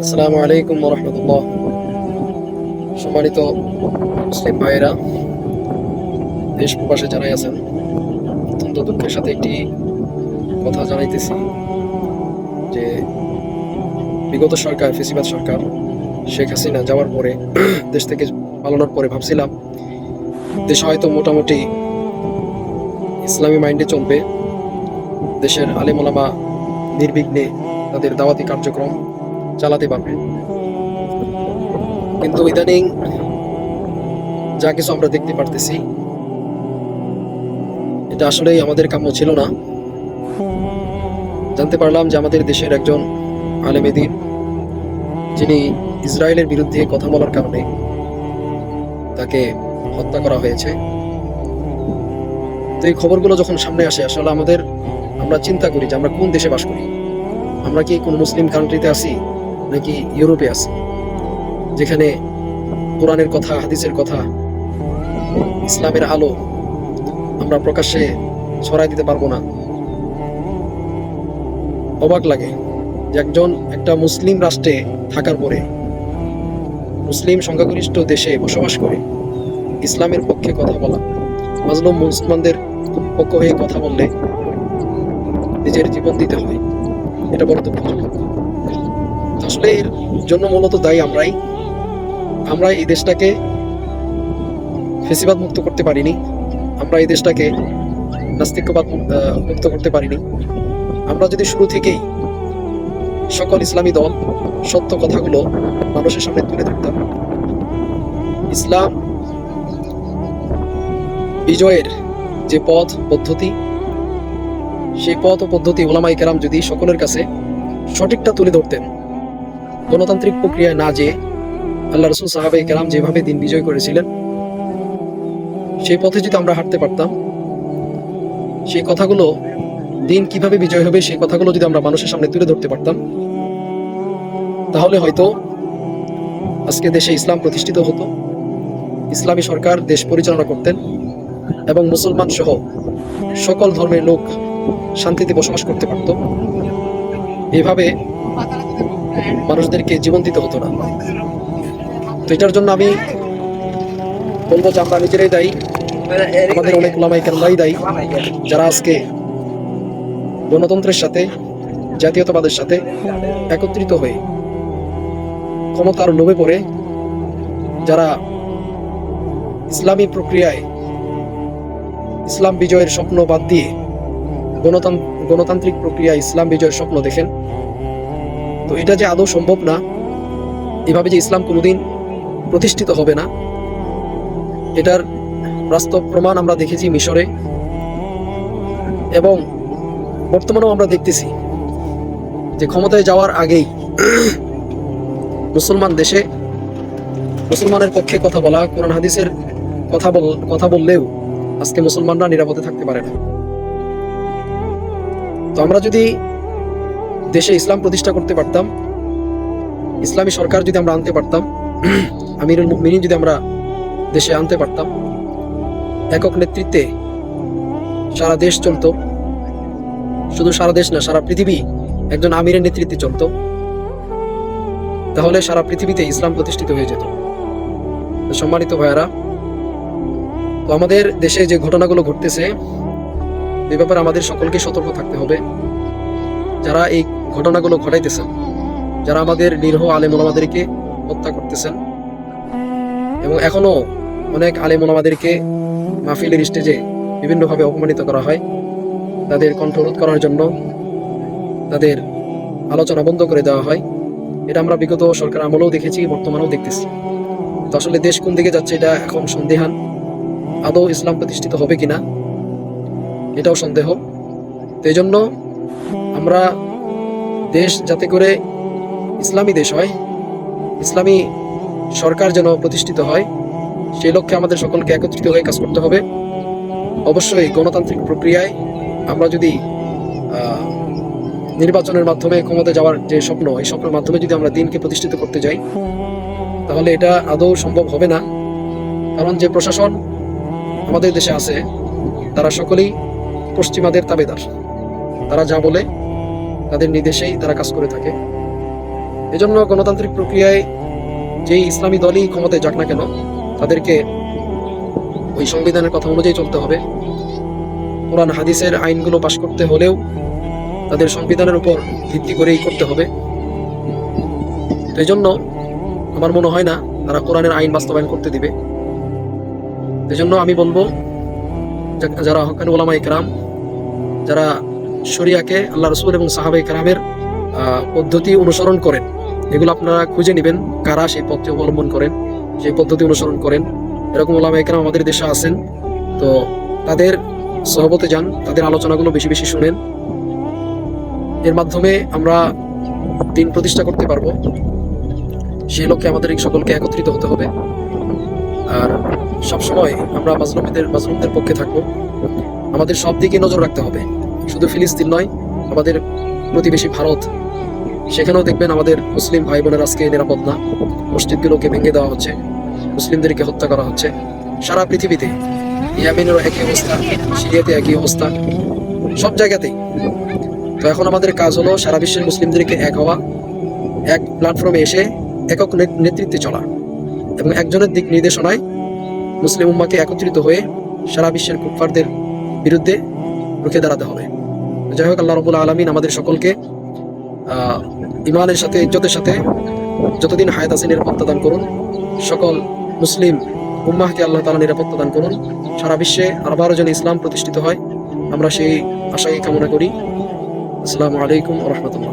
আসসালামু আলাইকুম রহমতুল্লাহ সম্মানিত মুসলিম ভাইয়েরা, দেশ প্রবাসে যারাই আছেন, অত্যন্ত দুঃখের সাথে একটি কথা জানাইতেছি যে বিগত সরকার, ফেসিবাদ সরকার শেখ হাসিনা যাওয়ার পরে, দেশ থেকে পালানোর পরে ভাবছিলাম, দেশ হয়তো মোটামুটি ইসলামী মাইন্ডে চলবে। দেশের আলেমোলামা নির্বিঘ্নে তাদের দাওয়াতি কার্যক্রম চালাতে পারবে। কিন্তু ইদানিং যা কিছু আমরা দেখতে পারতেছি, এটা আসলেই আমাদের কাম্য ছিল না। জানতে পারলাম যে আমাদের দেশের একজন আলেমেদিন যিনি ইসরায়েলের বিরুদ্ধে কথা বলার কারণে তাকে হত্যা করা হয়েছে। তো এই খবরগুলো যখন সামনে আসে, আসলে আমাদের আমরা চিন্তা করি যে আমরা কোন দেশে বাস করি? আমরা কি কোন মুসলিম কান্ট্রিতে আছি? নাকি ইউরোপে আছি? যেখানে কোরআনের কথা, হাদিসের কথা, ইসলামের আলো আমরা প্রকাশ্যে ছড়াই দিতে পারব না। অবাক লাগে যে একজন একটা মুসলিম রাষ্ট্রে থাকার পরে মুসলিম সংখ্যাগরিষ্ঠ দেশে বসবাস করে, ইসলামের পক্ষে কথা বলা, মাজলুম মুসলমানদের পক্ষ হয়ে কথা বললে নিজের জীবন দিতে হয়। এটা বড় দুঃখজনক। আসলে এর জন্য মূলত দায়ী আমরাই। আমরা এই দেশটাকে ফেসিবাদ মুক্ত করতে পারিনি। আমরা এই দেশটাকে নাস্তিক্যবাদ মুক্ত করতে পারিনি। আমরা যদি শুরু থেকেই সকল ইসলামী দল, সত্য কথাগুলো মানুষের সামনে তুলে ধরতাম। ইসলাম বিজয়ের যে পথ, পদ্ধতি, সেই পথ ও পদ্ধতি ওলামাই কেরাম যদি সকলের কাছে সঠিকটা তুলে ধরতেন গণতান্ত্রিক প্রক্রিয়ায় না যে আল্লাহ রসুল সাহাবে কেরাম যেভাবে দিন বিজয় করেছিলেন, সেই পথে যদি আমরা হাঁটতে পারতাম, সেই কথাগুলো দিন কীভাবে বিজয় হবে, সেই কথাগুলো যদি আমরা মানুষের সামনে তুলে ধরতে পারতাম, তাহলে হয়তো আজকে দেশে ইসলাম প্রতিষ্ঠিত হতো, ইসলামী সরকার দেশ পরিচালনা করতেন এবং মুসলমান সহ সকল ধর্মের লোক শান্তিতে বসবাস করতে পারত। এভাবে মানুষদেরকে জীবন দিতে হতো না। তো এটার জন্য আমি বলব যে আমরা নিজেরাই দায়ী, আমাদের অনেক ওলামাই কেরামরাই দায়ী, যারা আজকে গণতন্ত্রের সাথে, জাতীয়তাবাদের সাথে একত্রিত হয়ে ক্ষমতার লোভে পড়ে, যারা ইসলামী প্রক্রিয়ায় ইসলাম বিজয়ের স্বপ্ন বাদ দিয়ে গণতান্ত্রিক প্রক্রিয়ায় ইসলাম বিজয়ের স্বপ্ন দেখেন তো এটা যে আদৌ সম্ভব না, এভাবে যে ইসলাম কোনোদিন প্রতিষ্ঠিত হবে না, এটার বাস্তব প্রমাণ আমরা দেখেছি মিশরে এবং বর্তমানেও আমরা দেখতেছি যে ক্ষমতায় যাওয়ার আগেই মুসলমান দেশে মুসলমানের পক্ষে কথা বলা, কোরআন হাদিসের কথা বল, কথা বললেও আজকে মুসলমানরা নিরাপদে থাকতে পারে না। তো আমরা যদি দেশে ইসলাম প্রতিষ্ঠা করতে পারতাম, ইসলামী সরকার যদি আমরা আনতে পারতাম, আমিরুল মুমিনিন যদি আমরা দেশে আনতে পারতাম, একক নেতৃত্বে সারা দেশ চলতো। শুধু সারা দেশ না, সারা পৃথিবী একজন আমিরের নেতৃত্বে চলতো। তাহলে সারা পৃথিবীতে ইসলাম প্রতিষ্ঠিত হয়ে যেত। সম্মানিত ভাইয়ারা, তো আমাদের দেশে যে ঘটনাগুলো ঘটতেছে, এ ব্যাপারে আমাদের সকলকে সতর্ক থাকতে হবে। যারা এই ঘটনাগুলো ঘটাইতেছেন, যারা আমাদের নিরহ আলেম ওলামাদেরকে হত্যা করতেছেন এবং এখনও অনেক আলেম ওলামাদেরকে মাহফিলের স্টেজে বিভিন্নভাবে অপমানিত করা হয়, তাদের কণ্ঠরোধ করার জন্য তাদের আলোচনা বন্ধ করে দেওয়া হয়। এটা আমরা বিগত সরকার আমলেও দেখেছি, বর্তমানেও দেখতেছি। তো আসলে দেশ কোন দিকে যাচ্ছে এটা এখন সন্দেহান। আদৌ ইসলাম প্রতিষ্ঠিত হবে কিনা, এটাও সন্দেহ। তো এই জন্য আমরা দেশ যাতে করে ইসলামী দেশ হয়, ইসলামী সরকার যেন প্রতিষ্ঠিত হয় সেই লক্ষ্যে আমাদের সকলকে একত্রিত হয়ে কাজ করতে হবে। অবশ্যই গণতান্ত্রিক প্রক্রিয়ায় আমরা যদি নির্বাচনের মাধ্যমে ক্ষমতা যাওয়ার যে স্বপ্ন, এই স্বপ্নের মাধ্যমে যদি আমরা দিনকে প্রতিষ্ঠিত করতে যাই, তাহলে এটা আদৌ সম্ভব হবে না। কারণ যে প্রশাসন আমাদের দেশে আছে, তারা সকলেই পশ্চিমাদের তাবেদার। তারা যা বলে, তাদের নির্দেশেই তারা কাজ করে থাকে। এজন্য গণতান্ত্রিক প্রক্রিয়ায় যেই ইসলামী দলই ক্ষমতায় যাক না কেন, তাদেরকে ওই সংবিধানের কথা অনুযায়ী চলতে হবে। কোরআন, হাদিসের আইনগুলো পাশ করতে হলেও তাদের সংবিধানের উপর ভিত্তি করেই করতে হবে। এই জন্য আমার মনে হয় না তারা কোরআনের আইন বাস্তবায়ন করতে দিবে। এই জন্য আমি বলব যারা হকানি ওলামা ইকরাম যারা শরিয়াকে আল্লাহ রসুল এবং সাহাবা ইকরামের আহ, পদ্ধতি অনুসরণ করেন। এগুলো আপনারা খুঁজে নেবেন কারা সেই পথটি অবলম্বন করেন সেই পদ্ধতি অনুসরণ করেন। এরকম ওলামা ইকরাম আমাদের দেশে আছেন তো তাদের সহবতে যান তাদের আলোচনাগুলো বেশি বেশি শুনেন। এর মাধ্যমে আমরা দিন প্রতিষ্ঠা করতে পারব। সেই লক্ষ্যে আমাদের সকলকে একত্রিত হতে হবে। আর সবসময় আমরা মাজলুমদের মাজলুমদের পক্ষে থাকব। আমাদের সব দিকে নজর রাখতে হবে। শুধু ফিলিস্তিন নয়, আমাদের প্রতিবেশী ভারত। সেখানেও দেখবেন আমাদের মুসলিম ভাই বোনের আজকে নিরাপদ না। মসজিদগুলোকে ভেঙে দেওয়া হচ্ছে, মুসলিমদেরকে হত্যা করা হচ্ছে। সারা পৃথিবীতে ইয়ামেনেরও একই অবস্থা, সিরিয়াতে একই অবস্থা, সব জায়গাতেই। তো এখন আমাদের কাজ হলো সারা বিশ্বের মুসলিমদেরকে এক হওয়া, এক প্ল্যাটফর্মে এসে একক নেতৃত্বে চলা এবং একজনের দিক নির্দেশনায় মুসলিম উম্মাকে একত্রিত হয়ে সারা বিশ্বের কুফারদের বিরুদ্ধে রুখে দাঁড়াতে হবে। যাই হোক, আল্লাহ রবুল আলমিন আমাদের সকলকে ইমানের সাথে, ইজ্জতের সাথে যতদিন হায়াত আছে নিরাপত্তা দান করুন। সকল মুসলিম উম্মাহকে আল্লাহ তালা নিরাপত্তা দান করুন। সারা বিশ্বে আবারও যেন ইসলাম প্রতিষ্ঠিত হয়। আমরা সেই আশাই কামনা করি। আসসালামু আলাইকুম রহমতুল্লাহ।